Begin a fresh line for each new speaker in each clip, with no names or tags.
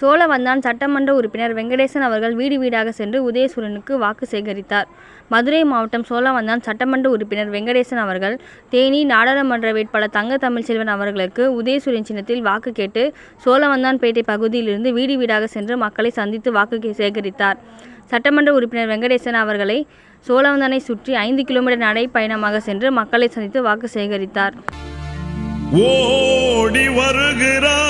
சோழவந்தான் சட்டமன்ற உறுப்பினர் வெங்கடேசன் அவர்கள் வீடு வீடாக சென்று உதயசூரனுக்கு வாக்கு சேகரித்தார். மதுரை மாவட்டம் சோழவந்தான் சட்டமன்ற உறுப்பினர் வெங்கடேசன் அவர்கள் தேனி நாடாளுமன்ற வேட்பாளர் தங்க தமிழ்ச்செல்வன் அவர்களுக்கு உதயசூரியன் சின்னத்தில் வாக்கு கேட்டு சோழவந்தான்பேட்டை பகுதியிலிருந்து வீடு வீடாக சென்று மக்களை சந்தித்து வாக்கு சேகரித்தார். சட்டமன்ற உறுப்பினர் வெங்கடேசன் அவர்களை சோழவந்தானை சுற்றி ஐந்து கிலோமீட்டர் நடைப்பயணமாக பயணமாக சென்று மக்களை சந்தித்து வாக்கு சேகரித்தார்.
ஓடி வருகிறார்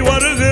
ஓடி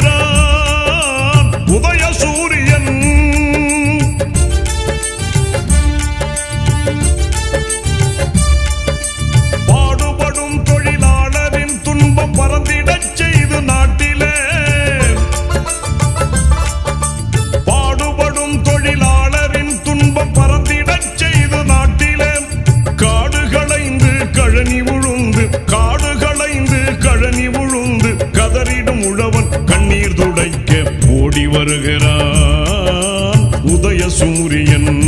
சூரியன்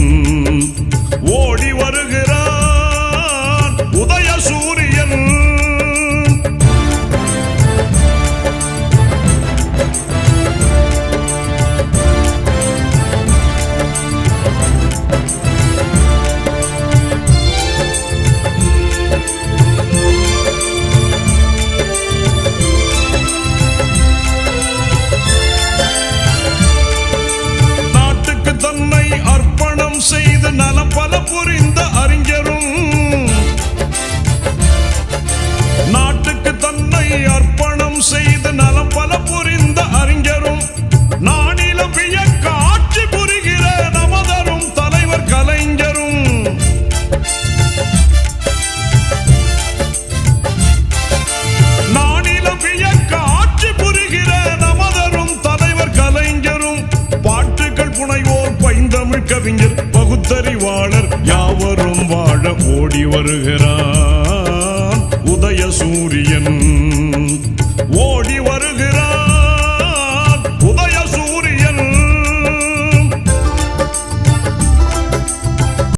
பைந்தமிழ் பகுத்தறிவாளர் யாவரும் வாழ ஓடி வருகிறான் உதய சூரியன்